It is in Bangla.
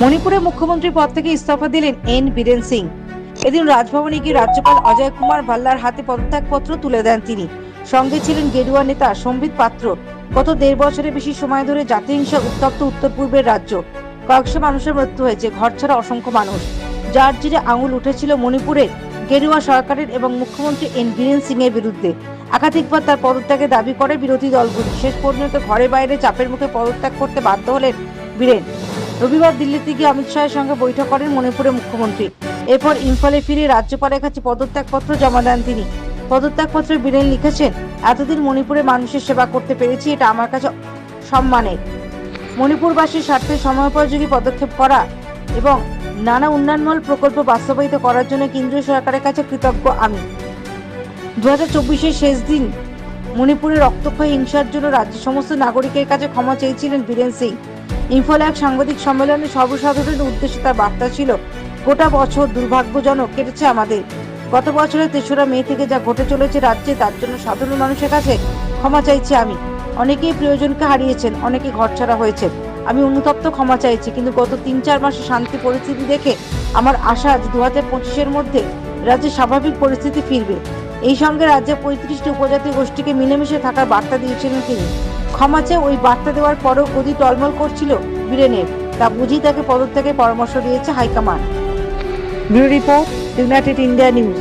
মণিপুরে মুখ্যমন্ত্রী পদ থেকে ইস্তফা দিলেন এন বীরেন সিং। এদিন রাজভবনে গিয়ে রাজ্যপাল অজয় কুমার ভাল্লার হাতে পদত্যাগপত্র তুলে দেন তিনি। সঙ্গে ছিলেন গেরুয়া নেতা সম্বিত পাত্র। গত দেড় বছরের বেশি সময় ধরে জাতিহিংসা উত্তপ্ত উত্তর পূর্বের রাজ্য। কয়েকশো মানুষের মৃত্যু হয়েছে, ঘর ছাড়া অসংখ্য মানুষ। যার জিরে আঙুল উঠেছিল মণিপুরের গেরুয়া সরকারের এবং মুখ্যমন্ত্রী এন বীরেন সিং এর বিরুদ্ধে। একাধিকবার তার পদত্যাগের দাবি করে বিরোধী দলগুলি। শেষ পর্যন্ত ঘরে বাইরে চাপের মুখে পদত্যাগ করতে বাধ্য হলেন বীরেন। রবিবার দিল্লিতে গিয়ে অমিত শাহের সঙ্গে বৈঠক করেন মণিপুরের মুখ্যমন্ত্রী। এরপর ইম্ফলে ফিরে রাজ্যপালের কাছে পদত্যাগপত্র জমা দেন তিনি। পদত্যাগপত্রে বীরেন লিখেছেন, এতদিন মণিপুরে মানুষের সেবা করতে পেরেছি, এটা আমার কাছে সম্মানের। মণিপুরবাসীর স্বার্থে সময়োপযোগী পদক্ষেপ করা এবং নানা উন্নয়নমূলক প্রকল্প বাস্তবায়িত করার জন্য কেন্দ্রীয় সরকারের কাছে কৃতজ্ঞ আমি। দু হাজার শেষ দিন মণিপুরে রক্তক্ষয়ী হিংসার জন্য রাজ্যের সমস্ত নাগরিকের কাছে ক্ষমা চেয়েছিলেন বীরেন সিং। ইম্ফলে এক সাংবাদিক সম্মেলনে সর্বসাধারণের উদ্দেশ্যে তার বার্তা ছিল, গোটা বছর দুর্ভাগ্যজনক কেটেছে আমাদের। গত বছরের তেসরা মে থেকে যা ঘটে চলেছে রাজ্যে, তার জন্য সাধারণ মানুষের কাছে ক্ষমা চাইছি আমি। অনেকেই প্রিয়জনকে হারিয়েছেন, অনেকে ঘরছাড়া হয়েছে আমি অনুতপ্ত ক্ষমা চাইছি, কিন্তু গত তিন চার মাসে শান্তি পরিস্থিতি দেখে আমার আশা আজ দু হাজার পঁচিশের মধ্যে রাজ্যে স্বাভাবিক পরিস্থিতি ফিরবে। এই সঙ্গে রাজ্যে পঁয়ত্রিশটি উপজাতি গোষ্ঠীকে মিলেমিশে থাকার বার্তা দিয়েছিলেন তিনি। ক্ষমা চেয়ে ওই বার্তা দেওয়ার পরও গদি টলমল করছিল বীরেনের। তা বুঝি তাকে পদত্যাগের পরামর্শ দিয়েছে high command. Report, United India News.